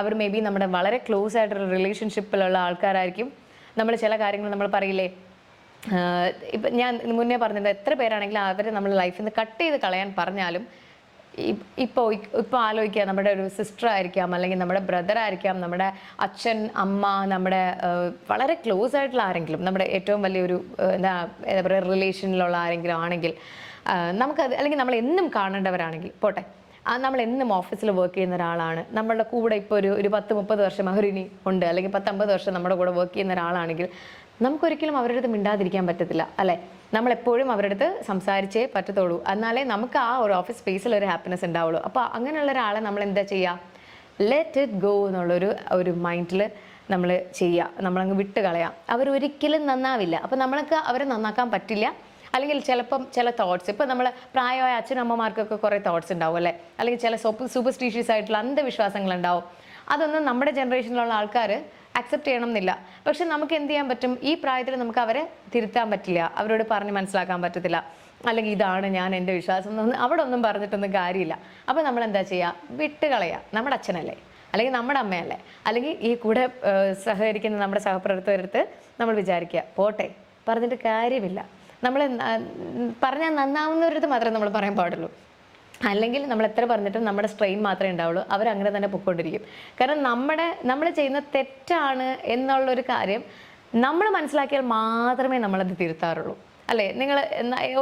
[SPEAKER 1] അവർ മേ ബി നമ്മുടെ വളരെ ക്ലോസ് ആയിട്ടുള്ള റിലേഷൻഷിപ്പിലുള്ള ആൾക്കാരായിരിക്കും. നമ്മൾ ചില കാര്യങ്ങൾ നമ്മൾ പറയില്ലേ ഇപ്പം ഞാൻ മുന്നേ പറഞ്ഞത് എത്ര പേരാണെങ്കിലും അവർ നമ്മൾ ലൈഫിൽ നിന്ന് കട്ട് ചെയ്ത് കളയാൻ പറഞ്ഞാലും ഇപ്പോൾ ഇപ്പോൾ ആലോചിക്കുക നമ്മുടെ ഒരു സിസ്റ്റർ ആയിരിക്കാം അല്ലെങ്കിൽ നമ്മുടെ ബ്രദർ ആയിരിക്കാം നമ്മുടെ അച്ഛൻ അമ്മ നമ്മുടെ വളരെ ക്ലോസ് ആയിട്ടുള്ള ആരെങ്കിലും നമ്മുടെ ഏറ്റവും വലിയൊരു എന്താ എന്താ പറയുക റിലേഷനിലുള്ള ആരെങ്കിലും ആണെങ്കിൽ നമുക്കത് അല്ലെങ്കിൽ നമ്മൾ എന്നും കാണേണ്ടവരാണെങ്കിൽ പോട്ടെ. നമ്മൾ എന്നും ഓഫീസിൽ വർക്ക് ചെയ്യുന്ന ഒരാളാണ്. നമ്മളുടെ കൂടെ ഇപ്പോൾ ഒരു ഒരു പത്ത് മുപ്പത് വർഷം അവരിനി ഉണ്ട്. അല്ലെങ്കിൽ പത്തമ്പത് വർഷം നമ്മുടെ കൂടെ വർക്ക് ചെയ്യുന്ന ഒരാളാണെങ്കിൽ നമുക്കൊരിക്കലും അവരുടെ അടുത്ത് മിണ്ടാതിരിക്കാൻ പറ്റത്തില്ല അല്ലേ? നമ്മളെപ്പോഴും അവരുടെ അടുത്ത് സംസാരിച്ചേ പറ്റത്തുള്ളൂ. എന്നാലേ നമുക്ക് ആ ഒരു ഓഫീസ് സ്പേസിൽ ഒരു ഹാപ്പിനെസ് ഉണ്ടാവുള്ളൂ. അപ്പോൾ അങ്ങനെയുള്ള ഒരാളെ നമ്മൾ എന്താ ചെയ്യുക ലെറ്റ് ഇറ്റ് ഗോ എന്നുള്ളൊരു ഒരു മൈൻഡിൽ നമ്മൾ ചെയ്യുക നമ്മളങ്ങ് വിട്ട് കളയാം അവരൊരിക്കലും നന്നാവില്ല. അപ്പോൾ നമ്മൾക്ക് അവരെ നന്നാക്കാൻ പറ്റില്ല. അല്ലെങ്കിൽ ചിലപ്പം ചില തോട്ട്സ് ഇപ്പം നമ്മൾ പ്രായമായ അച്ഛനമ്മമാർക്കൊക്കെ കുറേ തോട്ട്സ് ഉണ്ടാവും അല്ലേ? അല്ലെങ്കിൽ ചില സൂപ്പർ സൂപ്പർസ്റ്റീഷ്യസ് ആയിട്ടുള്ള അന്ധവിശ്വാസങ്ങൾ ഉണ്ടാവും അതൊന്നും നമ്മുടെ ജനറേഷനിലുള്ള ആൾക്കാർ അക്സെപ്റ്റ് ചെയ്യണം എന്നില്ല പക്ഷെ നമുക്ക് എന്ത് ചെയ്യാൻ പറ്റും? ഈ പ്രായത്തിൽ നമുക്ക് അവരെ തിരുത്താൻ പറ്റില്ല. അവരോട് പറഞ്ഞ് മനസ്സിലാക്കാൻ പറ്റത്തില്ല. അല്ലെങ്കിൽ ഇതാണ് ഞാൻ എന്റെ വിശ്വാസം എന്നൊന്നും അവിടെ ഒന്നും പറഞ്ഞിട്ടൊന്നും കാര്യമില്ല. അപ്പോൾ നമ്മൾ എന്താ ചെയ്യുക? വിട്ടുകളയുക. നമ്മുടെ അച്ഛനല്ലേ? അല്ലെങ്കിൽ നമ്മുടെ അമ്മയല്ലേ? അല്ലെങ്കിൽ ഈ കൂടെ സഹകരിക്കുന്ന നമ്മുടെ സഹപ്രവർത്തകരടുത്ത് നമ്മൾ വിചാരിക്കുക പോട്ടെ പറഞ്ഞിട്ട് കാര്യമില്ല. നമ്മൾ പറഞ്ഞാൽ നന്നാവുന്നവരത് മാത്രമേ നമ്മൾ പറയാൻ പാടുള്ളൂ. അല്ലെങ്കിൽ നമ്മൾ എത്ര പറഞ്ഞിട്ടും നമ്മുടെ സ്ട്രെയിൻ മാത്രമേ ഉണ്ടാവുള്ളൂ. അവരങ്ങനെ തന്നെ പൊയ്ക്കൊണ്ടിരിക്കും കാരണം നമ്മുടെ നമ്മൾ ചെയ്യുന്ന തെറ്റാണ് എന്നുള്ളൊരു കാര്യം നമ്മൾ മനസ്സിലാക്കിയാൽ മാത്രമേ നമ്മളത് തിരുത്താറുള്ളൂ. അല്ലേ? നിങ്ങൾ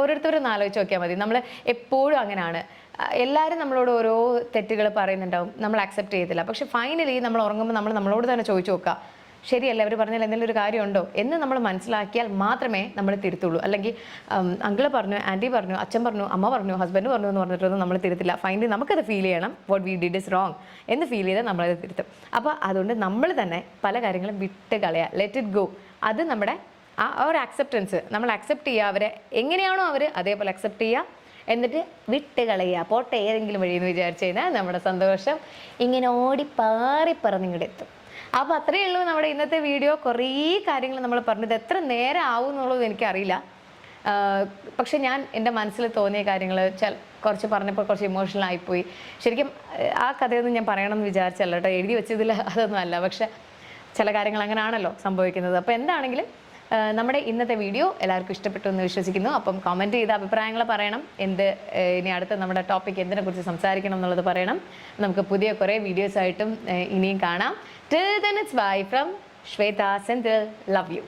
[SPEAKER 1] ഓരോരുത്തരും ആലോചിച്ച് നോക്കിയാൽ മതി. നമ്മൾ എപ്പോഴും അങ്ങനെയാണ് എല്ലാവരും നമ്മളോട് ഓരോ തെറ്റുകൾ പറയുന്നുണ്ടാവും. നമ്മൾ അക്സെപ്റ്റ് ചെയ്തില്ല പക്ഷെ ഫൈനലി നമ്മൾ ഉറങ്ങുമ്പോൾ നമ്മൾ നമ്മളോട് തന്നെ ചോദിച്ചു നോക്കുക. ശരിയല്ലേ? അവർ പറഞ്ഞാൽ എന്തെങ്കിലും ഒരു കാര്യമുണ്ടോ? എന്ന് നമ്മൾ മനസ്സിലാക്കിയാൽ മാത്രമേ നമ്മൾ തിരുത്തുള്ളൂ. അല്ലെങ്കിൽ അങ്കിൾ പറഞ്ഞു ആന്റി പറഞ്ഞു അച്ഛൻ പറഞ്ഞു അമ്മ പറഞ്ഞു ഹസ്ബൻഡ് പറഞ്ഞു എന്ന് പറഞ്ഞിട്ടൊന്നും നമ്മൾ തിരുത്തില്ല. ഫൈനലി നമുക്കത് ഫീൽ ചെയ്യണം. What we did is wrong എന്ന് ഫീൽ ചെയ്താൽ നമ്മളത് തിരുത്തും. അപ്പോൾ അതുകൊണ്ട് നമ്മൾ തന്നെ പല കാര്യങ്ങളും വിട്ട് കളയുക ലെറ്റ് ഇറ്റ് ഗോ അത് നമ്മുടെ ആ ഒരു അക്സെപ്റ്റൻസ് നമ്മൾ അക്സെപ്റ്റ് ചെയ്യുക അവരെ എങ്ങനെയാണോ അവർ അതേപോലെ അക്സെപ്റ്റ് ചെയ്യുക എന്നിട്ട് വിട്ട് കളയുക പോട്ടെ ഏതെങ്കിലും വഴിയെന്ന് വിചാരിച്ചു കഴിഞ്ഞാൽ നമ്മുടെ സന്തോഷം ഇങ്ങനെ ഓടി പാറി പറന്നിങ്ങോട്ട് എത്തും. അപ്പോൾ അത്രയേ ഉള്ളൂ നമ്മുടെ ഇന്നത്തെ വീഡിയോ. കുറേ കാര്യങ്ങൾ നമ്മൾ പറഞ്ഞത് എത്ര നേരം ആവും എന്നുള്ളത് എനിക്കറിയില്ല. പക്ഷെ ഞാൻ എന്റെ മനസ്സിൽ തോന്നിയ കാര്യങ്ങൾ കുറച്ച് പറഞ്ഞപ്പോൾ കുറച്ച് ഇമോഷണൽ ആയിപ്പോയി. ശരിക്കും ആ കഥയൊന്നും ഞാൻ പറയണമെന്ന് വിചാരിച്ചല്ല കേട്ടോ. എഴുതി വെച്ചതിൽ അതൊന്നും അല്ല. പക്ഷെ ചില കാര്യങ്ങൾ അങ്ങനെയാണല്ലോ സംഭവിക്കുന്നത്. അപ്പോൾ എന്താണെങ്കിലും നമ്മുടെ ഇന്നത്തെ വീഡിയോ എല്ലാവർക്കും ഇഷ്ടപ്പെട്ടു എന്ന് വിശ്വസിക്കുന്നു. അപ്പം കമന്റ് ചെയ്ത് അഭിപ്രായങ്ങൾ പറയണം. എന്ത് ഇനി അടുത്ത നമ്മുടെ ടോപ്പിക് എന്തിനെ കുറിച്ച് സംസാരിക്കണം എന്നുള്ളത് പറയണം. നമുക്ക് പുതിയ കുറേ വീഡിയോസായിട്ടും ഇനിയും കാണാം. Till then it's bye from Shweta Senthil. Love you